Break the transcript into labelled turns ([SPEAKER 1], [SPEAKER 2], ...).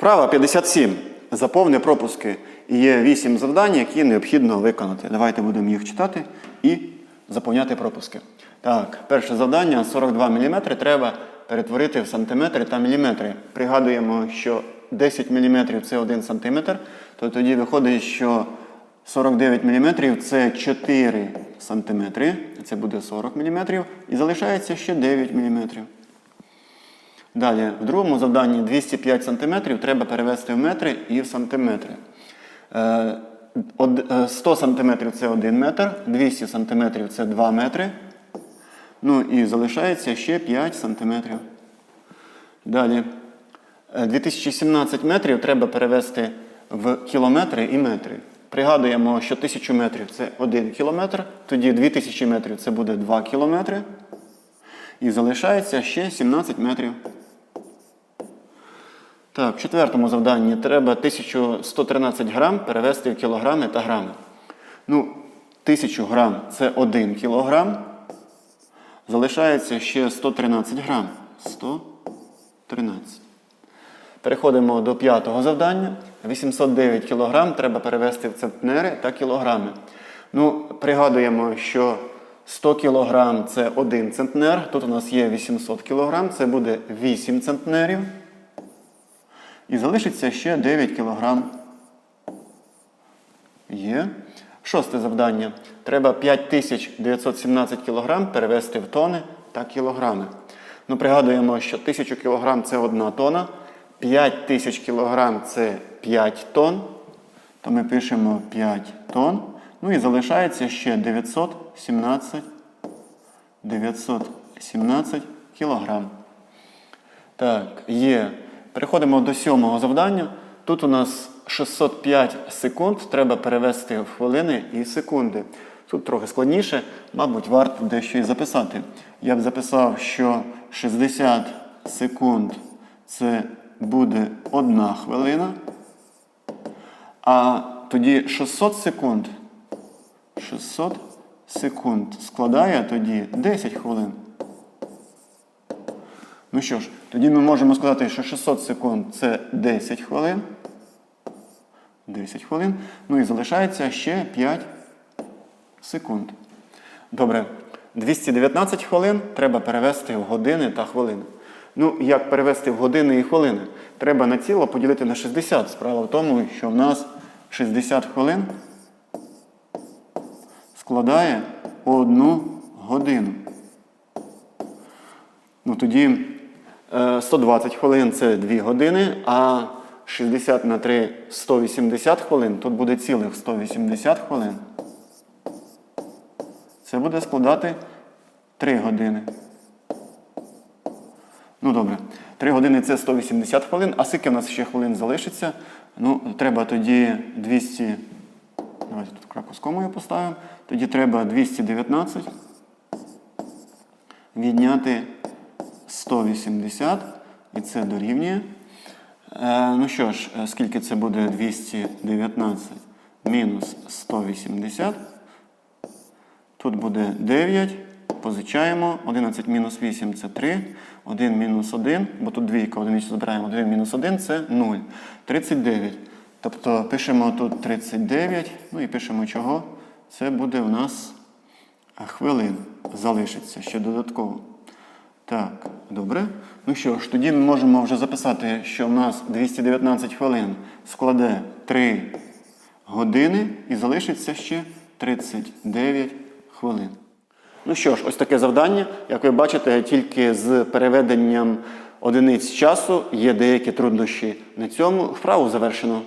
[SPEAKER 1] Вправа 57. Заповни пропуски. І є 8 завдань, які необхідно виконати. Давайте будемо їх читати і заповняти пропуски. Так, перше завдання 42 мм треба перетворити в сантиметри та міліметри. Пригадуємо, що 10 мм це 1 см, то тоді виходить, що 49 мм це 4 см, це буде 40 мм, і залишається ще 9 мм. Далі, в другому завданні 205 см треба перевести в метри і в сантиметри. Е, од- е, 100 см це 1 метр, 200 см це 2 метри. Ну і залишається ще 5 см. Далі. Е, 2017 метрів треба перевести в кілометри і метри. Пригадуємо, що 1000 метрів це 1 кілометр, тоді 2000 метрів це буде 2 кілометри. І залишається ще 17 метрів. Так, в четвертому завданні треба 1113 грам перевести в кілограми та грами. Ну, 1000 грам це 1 кілограм. Залишається ще 113 грам. 113. Переходимо до п'ятого завдання. 809 кг треба перевести в центнери та кілограми. Ну, пригадуємо, що 100 кг це 1 центнер. Тут у нас є 800 кг, це буде 8 центнерів. І залишиться ще 9 кг. Є. Шосте завдання. Треба 5917 кг перевести в тони та кілограми. Ну, пригадуємо, що 1000 кг це 1 тонна, 5000 кг це 5 тонн. То ми пишемо 5 тонн. Ну і залишається ще 917, 917 кілограм. Так, є. Переходимо до сьомого завдання. Тут у нас 605 секунд треба перевести в хвилини і секунди. Тут трохи складніше, мабуть, варто дещо і записати. Я б записав, що 60 секунд це буде одна хвилина. А тоді 600 секунд. 600 секунд складає тоді 10 хвилин. Ну що ж, тоді ми можемо сказати, що 600 секунд це 10 хвилин. 10 хвилин. Ну і залишається ще 5 секунд. Добре. 219 хвилин треба перевести в години та хвилини. Ну, як перевести в години і хвилини? Треба на ціло поділити на 60. Справа в тому, що в нас 60 хвилин складає одну годину. Ну тоді 120 хвилин це 2 години, а 60 на 3 180 хвилин. Тут буде цілих 180 хвилин. Це буде складати 3 години. Ну добре. 3 години це 180 хвилин, а скільки в нас ще хвилин залишиться? Ну, треба тоді 200. Давайте тут крапку з комою поставимо. Тоді треба 219 відняти 180, і це дорівнює. Е, ну що ж, е, скільки це буде 219 мінус 180? Тут буде 9. Позичаємо. 11 мінус 8 це 3. 1 мінус 1, бо тут двійка, одиничку забираємо. 1 мінус 1 це 0. 39. Тобто пишемо тут 39, ну і пишемо чого. Це буде у нас хвилин. Залишиться ще додатково. Так, добре. Ну що ж, тоді ми можемо вже записати, що в нас 219 хвилин складе 3 години і залишиться ще 39 хвилин. Ну що ж, ось таке завдання. Як ви бачите, тільки з переведенням одиниць часу є деякі труднощі. На цьому вправу завершено.